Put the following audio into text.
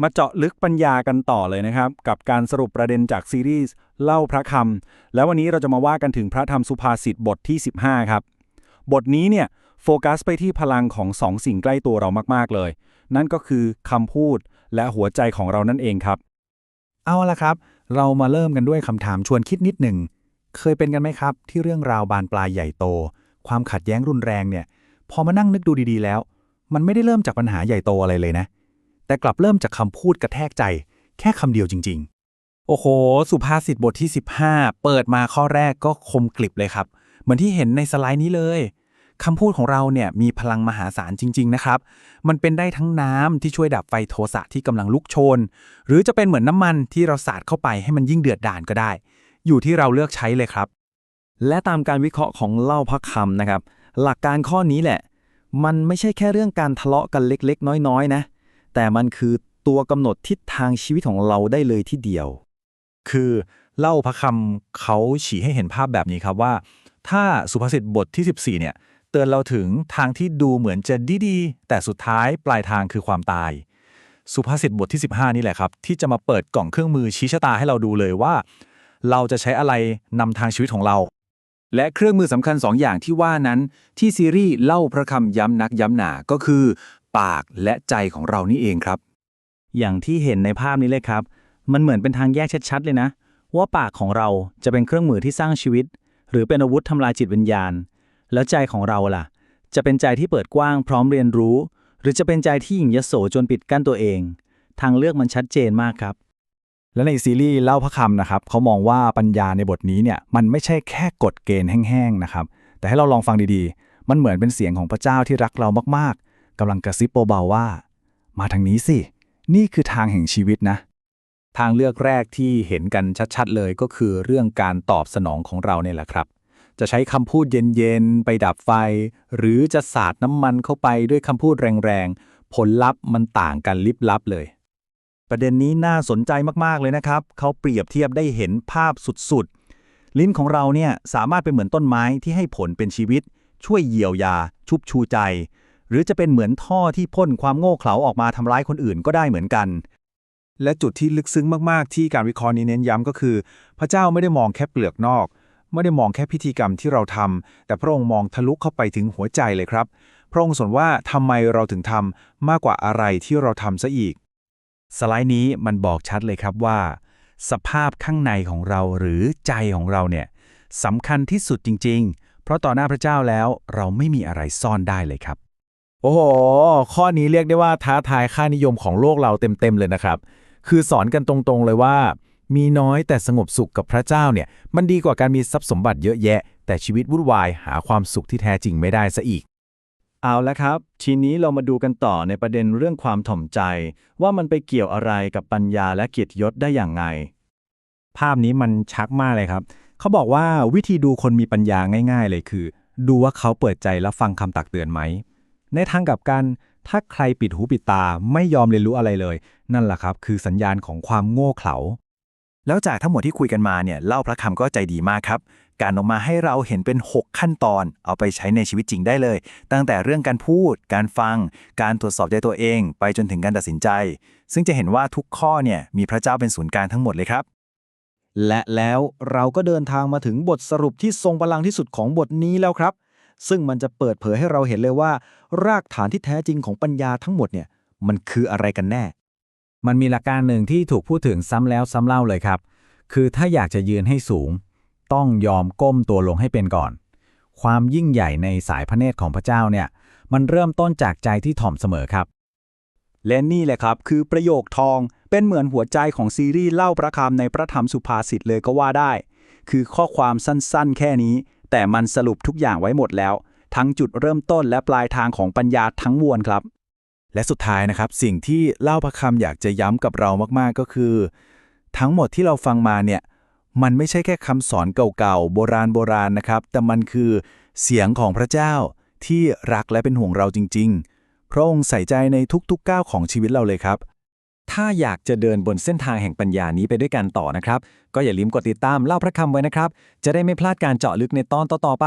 มาเจาะลึกปัญญากันต่อเลยนะครับ กับการสรุปประเด็นจากซีรีส์เล่าพระคำแล้ววันนี้เราจะมาว่ากันถึงพระธรรมสุภาษิตบทที่ 15 ครับ บทนี้เนี่ยโฟกัสไปที่พลังของสองสิ่งใกล้ตัวเรามาก ๆ เลย นั่นก็คือคำพูดและหัวใจของเรานั่นเองครับ เอาละครับ เรามาเริ่มกันด้วยคำถามชวนคิดนิดหนึ่ง เคยเป็นกันไหมครับ ที่เรื่องราวบานปลายใหญ่โต ความขัดแย้งรุนแรงเนี่ย พอมานั่งนึกดูดีๆแล้ว มันไม่ได้เริ่มจากปัญหาใหญ่โตอะไรเลยนะ แต่กลับเริ่มจากคำพูดกระแทกใจ แค่คำเดียวจริง ๆ โอ้โห สุภาษิตบทที่ 15 เปิดมาข้อแรกก็คมกลิบเลยครับ เหมือนที่เห็นในสไลด์นี้เลยคำพูดของเราเนี่ยมีพลังมหาศาลจริง ๆ นะครับ มันเป็นได้ทั้งน้ำที่ช่วยดับไฟโทสะที่กำลังลุกโชน หรือจะเป็นเหมือนน้ำมันที่เราสาดเข้าไปให้มันยิ่งเดือดดาลก็ได้ อยู่ที่เราเลือกใช้เลยครับ และตามการวิเคราะห์ของเล่าพระคำนะครับ หลักการข้อนี้แหละ มันไม่ใช่แค่เรื่องการทะเลาะกันเล็ก ๆ น้อย ๆ นะ แต่มันคือตัวกำหนดทิศทางชีวิตของเราได้เลยที่เดียว คือเล่าพระคำเขาชี้ให้เห็นภาพแบบนี้ครับว่า ถ้าสุภาษิตบทที่ 14 เนี่ย เตือนเราถึงทางที่ดูเหมือนจะดีๆ แต่สุดท้ายปลายทางคือความตาย สุภาษิตบทที่ 15 นี่แหละครับ ที่จะมาเปิดกล่องเครื่องมือชี้ชะตาให้เราดูเลยว่า เราจะใช้อะไรนำทางชีวิตของเรา และเครื่องมือสำคัญสองอย่างที่ว่านั้นที่ซีรีส์เล่าพระคำย้ำนักย้ำหนาก็คือ ปากและใจของเรานี่เองครับ อย่างที่เห็นในภาพนี้เลยครับ มันเหมือนเป็นทางแยกชัดๆเลยนะ ว่าปากของเราจะเป็นเครื่องมือที่สร้างชีวิต หรือเป็นอาวุธทำลายจิตวิญญาณ แล้วใจของเราล่ะ จะเป็นใจที่เปิดกว้างพร้อมเรียนรู้ หรือจะเป็นใจที่หยิ่งยโสจนปิดกั้นตัวเอง ทางเลือกมันชัดเจนมากครับและในซีรีส์เล่าพระคำนะครับเขามองว่าปัญญาในบทนี้เนี่ยมันไม่ใช่แค่กฎเกณฑ์แห้งๆนะครับแต่ให้เราลองฟังดีๆ มันเหมือนเป็นเสียงของพระเจ้าที่รักเรามาก กำลังกระซิบเบาๆว่า มาทางนี้สิ นี่คือทางแห่งชีวิตนะ ทางเลือกแรกที่เห็นกันชัดๆเลยก็คือเรื่องการตอบสนองของเราเนี่ยแหละครับ จะใช้คำพูดเย็นๆ ไปดับไฟ หรือจะสาดน้ำมันเข้าไปด้วยคำพูดแรงๆ ผลลัพธ์มันต่างกันลิบลับเลย ประเด็นนี้น่าสนใจมากๆเลยนะครับ เขาเปรียบเทียบได้เห็นภาพสุดๆ ลิ้นของเราเนี่ยสามารถเป็นเหมือนต้นไม้ที่ให้ผลเป็นชีวิตช่วยเยียวยา ชุบชูใจ หรือจะเป็นเหมือนท่อที่พ่นความโง่เขลาออกมาทำร้ายคนอื่นก็ได้เหมือนกัน และจุดที่ลึกซึ้งมากๆ ที่การวิเคราะห์นี้เน้นย้ำก็คือ พระเจ้าไม่ได้มองแค่เปลือกนอก ไม่ได้มองแค่พิธีกรรมที่เราทำแต่พระองค์มองทะลุเข้าไปถึงหัวใจเลยครับ พระองค์สนว่าทำไมเราถึงทำมากกว่าอะไรที่เราทำซะอีก สไลด์นี้มันบอกชัดเลยครับว่า สภาพข้างในของเราหรือใจของเราเนี่ยสำคัญที่สุดจริง ๆ เพราะต่อหน้าพระเจ้าแล้วเราไม่มีอะไรซ่อนได้เลยครับ โอ้โห ข้อนี้เรียกได้ว่าท้าทายค่านิยมของโลกเราเต็มๆเลยนะครับ คือสอนกันตรงๆเลยว่า มีน้อยแต่สงบสุขกับพระเจ้าเนี่ย มันดีกว่าการมีทรัพย์สมบัติเยอะแยะ แต่ชีวิตวุ่นวายหาความสุขที่แท้จริงไม่ได้ซะอีก เอาละครับ ทีนี้เรามาดูกันต่อในประเด็นเรื่องความถ่อมใจ ว่ามันไปเกี่ยวอะไรกับปัญญาและเกียรติยศได้อย่างไง ภาพนี้มันชักมากเลยครับ เขาบอกว่าวิธีดูคนมีปัญญาง่าย ๆ เลยคือ ดูว่าเขาเปิดใจและฟังคำตักเตือนไหม ในทางกลับกันถ้าใครปิดหูปิดตาไม่ยอมเรียนรู้อะไรเลย นั่นแหละครับคือสัญญาณของความโง่เขลาแล้วจากทั้งหมดที่คุยกันมาเนี่ยเล่าพระคำก็ใจดีมากครับ การออกมาให้เราเห็นเป็น 6 ขั้นตอน เอาไปใช้ในชีวิตจริงได้เลย ตั้งแต่เรื่องการพูด การฟัง การตรวจสอบใจตัวเอง ไปจนถึงการตัดสินใจ ซึ่งจะเห็นว่าทุกข้อเนี่ยมีพระเจ้าเป็นศูนย์กลางทั้งหมดเลยครับ และแล้วเราก็เดินทางมาถึงบทสรุปที่ทรงพลังที่สุดของบทนี้แล้วครับ ซึ่งมันจะเปิดเผยให้เราเห็นเลยว่า รากฐานที่แท้จริงของปัญญาทั้งหมดเนี่ยมันคืออะไรกันแน่ มันมีหลักการหนึ่งที่ถูกพูดถึงซ้ำแล้วซ้ำเล่าเลยครับ คือถ้าอยากจะยืนให้สูง ต้องยอมก้มตัวลงให้เป็นก่อน ความยิ่งใหญ่ในสายพระเนตรของพระเจ้าเนี่ย มันเริ่มต้นจากใจที่ถ่อมเสมอครับ และนี่แหละครับ คือประโยคทองเป็นเหมือนหัวใจของซีรีส์เล่าประคำในพระธรรมสุภาษิตเลยก็ว่าได้ คือข้อความสั้นๆ แค่นี้ แต่มันสรุปทุกอย่างไว้หมดแล้ว ทั้งจุดเริ่มต้นและปลายทางของปัญญาทั้งมวลครับ และสุดท้ายนะครับ สิ่งที่เล่าพระคำอยากจะย้ำกับเรามากๆก็คือ ทั้งหมดที่เราฟังมาเนี่ยมันไม่ใช่แค่คำสอนเก่าๆ โบราณโบราณนะครับ แต่มันคือเสียงของพระเจ้าที่รักและเป็นห่วงเราจริง ๆ พระองค์ใส่ใจในทุกๆก้าวของชีวิตเราเลยครับ ถ้าอยากจะเดินบนเส้นทางแห่งปัญญานี้ไปด้วยกันต่อนะครับ ก็อย่าลืมกดติดตามเล่าพระคำไว้นะครับ จะได้ไม่พลาดการเจาะลึกในตอนต่อๆไป